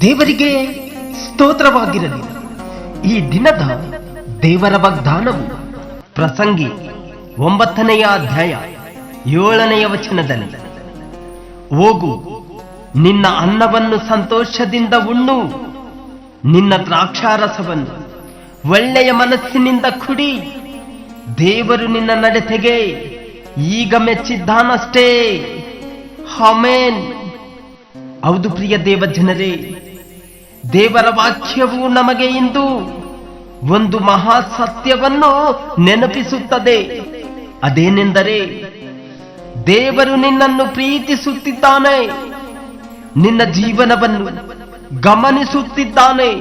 ದೇವರಿಗೆ ಸ್ತೋತ್ರವಾಗಿರಲಿ. ಈ ದಿನದ ದೇವರ ವಾಗ್ದಾನವು ಪ್ರಸಂಗಿ ಒಂಬತ್ತನೆಯ ಅಧ್ಯಾಯ ಏಳನೆಯ ವಚನದಲ್ಲಿ, ಹೋಗು, ನಿನ್ನ ಅನ್ನವನ್ನು ಸಂತೋಷದಿಂದ ಉಣ್ಣು, ನಿನ್ನ ದ್ರಾಕ್ಷಾರಸವನ್ನು ಒಳ್ಳೆಯ ಮನಸ್ಸಿನಿಂದ ಕುಡಿ, ದೇವರು ನಿನ್ನ ನಡತೆಗೆ ಈಗ ಮೆಚ್ಚಿದ್ದಾನಷ್ಟೇ. ಹಮೇನ್ ಹೌದು ಪ್ರಿಯ ದೇವ ಜನರೇ ದೇವರ ವಾಕ್ಯವು ನಮಗೆ ಇಂದು ಒಂದು ಮಹಾ ಸತ್ಯವನ್ನು ನೆನಪಿಸುತ್ತದೆ. ಅದೇನೆಂದರೆ, ದೇವರು ನಿನ್ನನ್ನು ಪ್ರೀತಿಸುತ್ತಿದ್ದಾನೆ, ನಿನ್ನ ಜೀವನವನ್ನು ಗಮನಿಸುತ್ತಿದ್ದಾನೆ,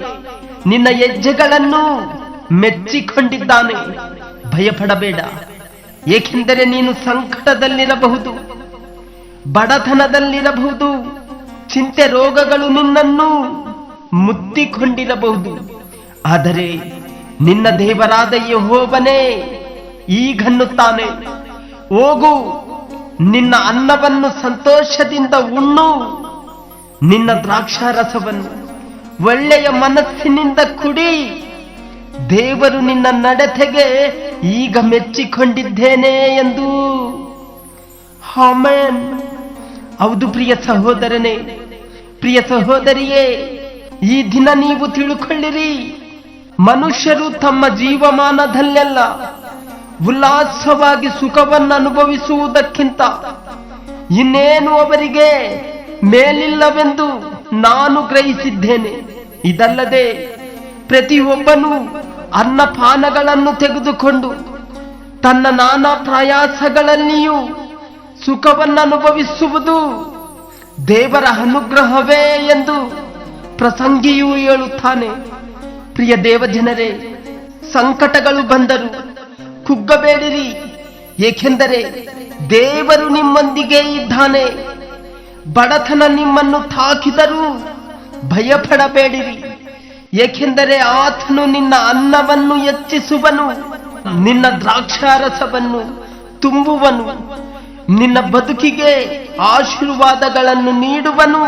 ನಿನ್ನ ಹೆಜ್ಜೆಗಳನ್ನು ಮೆಚ್ಚಿಕೊಂಡಿದ್ದಾನೆ. ಭಯಪಡಬೇಡ. ಏಕೆಂದರೆ ನೀನು ಸಂಕಟದಲ್ಲಿರಬಹುದು, ಬಡತನದಲ್ಲಿರಬಹುದು, ಚಿಂತೆ ರೋಗಗಳು ನಿನ್ನನ್ನು ಮುತ್ತಿಕೊಂಡಿರಬಹುದು. ಆದರೆ ನಿನ್ನ ದೇವರಾದ ಯಹೋಬನೇ ಈಗನ್ನುತ್ತಾನೆ ಹೋಗು, ನಿನ್ನ ಅನ್ನವನ್ನು ಸಂತೋಷದಿಂದ ಉಣ್ಣು, ನಿನ್ನ ದ್ರಾಕ್ಷಾರಸವನ್ನು ಒಳ್ಳೆಯ ಮನಸ್ಸಿನಿಂದ ಕುಡಿ, ದೇವರು ನಿನ್ನ ನಡತೆಗೆ ಈಗ ಮೆಚ್ಚಿಕೊಂಡಿದ್ದೇನೆ ಎಂದು. ಹಾಮನ್ ಹೌದು ಪ್ರಿಯ ಸಹೋದರನೇ, ಪ್ರಿಯ ಸಹೋದರಿಯೇ, ಈ ದಿನ ನೀವು ತಿಳುಕೊಳ್ಳಿರಿ, ಮನುಷ್ಯರು ತಮ್ಮ ಜೀವಮಾನದಲ್ಲೆಲ್ಲ ಉಲ್ಲಾಸವಾಗಿ ಸುಖವನ್ನು ಅನುಭವಿಸುವುದಕ್ಕಿಂತ ಇನ್ನೇನು ಅವರಿಗೆ ಮೇಲಿಲ್ಲವೆಂದು ನಾನು ಗ್ರಹಿಸಿದ್ದೇನೆ. ಇದಲ್ಲದೆ ಪ್ರತಿಯೊಬ್ಬನು ಅನ್ನಪಾನಗಳನ್ನು ತೆಗೆದುಕೊಂಡು ತನ್ನ ನಾನಾ ಪ್ರಯಾಸಗಳಲ್ಲಿಯೂ ಸುಖವನ್ನು ಅನುಭವಿಸುವುದು ದೇವರ ಅನುಗ್ರಹವೇ ಎಂದು ಪ್ರಸಂಗಿಯು ಹೇಳುತ್ತಾನೆ. ಪ್ರಿಯ ದೇವಜನರೇ, ಸಂಕಟಗಳು ಬಂದರು ಕುಗ್ಗಬೇಡಿರಿ. ಏಕೆಂದರೆ ದೇವರು ನಿಮ್ಮೊಂದಿಗೆ ಇದ್ದಾನೆ. ಬಡತನ ನಿಮ್ಮನ್ನು ತಾಕಿದರೂ ಭಯಪಡಬೇಡಿರಿ. ಏಕೆಂದರೆ ಆತನು ನಿನ್ನ ಅನ್ನವನ್ನು ಹೆಚ್ಚಿಸುವನು, ನಿನ್ನ ದ್ರಾಕ್ಷಾರಸವನ್ನು ತುಂಬುವನು, ನಿನ್ನ ಬದುಕಿಗೆ ಆಶೀರ್ವಾದಗಳನ್ನು ನೀಡುವನು.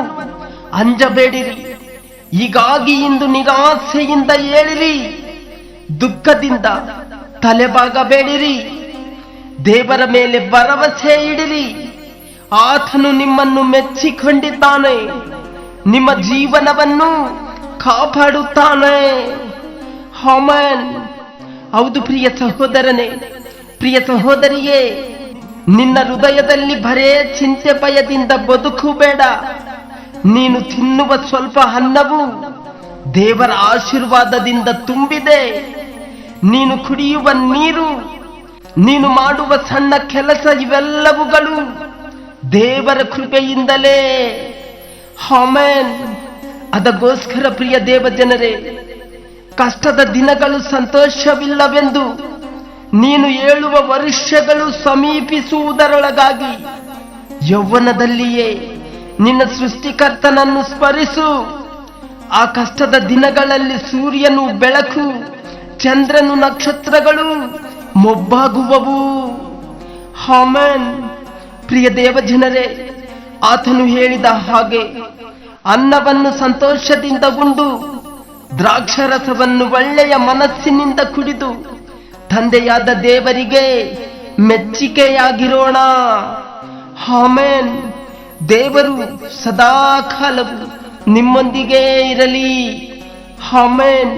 ಅಂಜಬೇಡಿರಿ, ಹೀಗಾಗಿ ಇಂದು ನಿರಾಸೆಯಿಂದ ಏಳಿರಿ, ದುಃಖದಿಂದ ತಲೆಬಾಗಬೇಡಿರಿ, ದೇವರ ಮೇಲೆ ಭರವಸೆ ಇಡಿರಿ. ಆತನು ನಿಮ್ಮನ್ನು ಮೆಚ್ಚಿಕೊಂಡಿದ್ದಾನೆ, ನಿಮ್ಮ ಜೀವನವನ್ನು ಕಾಪಾಡುತ್ತಾನೆ. ಹಾಮನ್ ಹೌದು ಪ್ರಿಯ ಸಹೋದರನೇ, ಪ್ರಿಯ ಸಹೋದರಿಯೇ, ನಿನ್ನ ಹೃದಯದಲ್ಲಿ ಬರೇ ಚಿಂತೆ ಭಯದಿಂದ ಬದುಕು ಬೇಡ ನೀನು ತಿನ್ನುವ ಸ್ವಲ್ಪ ಅನ್ನವು ದೇವರ ಆಶೀರ್ವಾದದಿಂದ ತುಂಬಿದೆ. ನೀನು ಕುಡಿಯುವ ನೀರು, ನೀನು ಮಾಡುವ ಸಣ್ಣ ಕೆಲಸ ಇವೆಲ್ಲವುಗಳು ದೇವರ ಕೃಪೆಯಿಂದಲೇ. ಹಾಮೇನ್ ಅದಕ್ಕೋಸ್ಕರ ಪ್ರಿಯ ದೇವಜನರೇ, ಕಷ್ಟದ ದಿನಗಳು ಸಂತೋಷವಿಲ್ಲವೆಂದು ನೀನು ಹೇಳುವ ವರ್ಷಗಳು ಸಮೀಪಿಸುವುದರೊಳಗಾಗಿ ಯೌವನದಲ್ಲಿಯೇ ನಿನ್ನ ಸೃಷ್ಟಿಕರ್ತನನ್ನು ಸ್ಮರಿಸು. ಆ ಕಷ್ಟದ ದಿನಗಳಲ್ಲಿ ಸೂರ್ಯನು ಬೆಳಕು, ಚಂದ್ರನು ನಕ್ಷತ್ರಗಳು ಮೊಬ್ಬಾಗುವವು. ಹಾಮನ್ ಪ್ರಿಯ ದೇವಜನರೇ, ಆತನು ಹೇಳಿದ ಹಾಗೆ ಅನ್ನವನ್ನು ಸಂತೋಷದಿಂದ ಉಂಡು. ದ್ರಾಕ್ಷರಸವನ್ನು ಒಳ್ಳೆಯ ಮನಸ್ಸಿನಿಂದ ಕುಡಿದು ತಂದೆಯಾದ ದೇವರಿಗೆ ಮೆಚ್ಚಿಕೆಯಾಗಿರೋಣ. ಹಾಮೇನ್ ದೇವರು ಸದಾ ಕಾಲವು ನಿಮ್ಮೊಂದಿಗೆ ಇರಲಿ. ಹಾಮೇನ್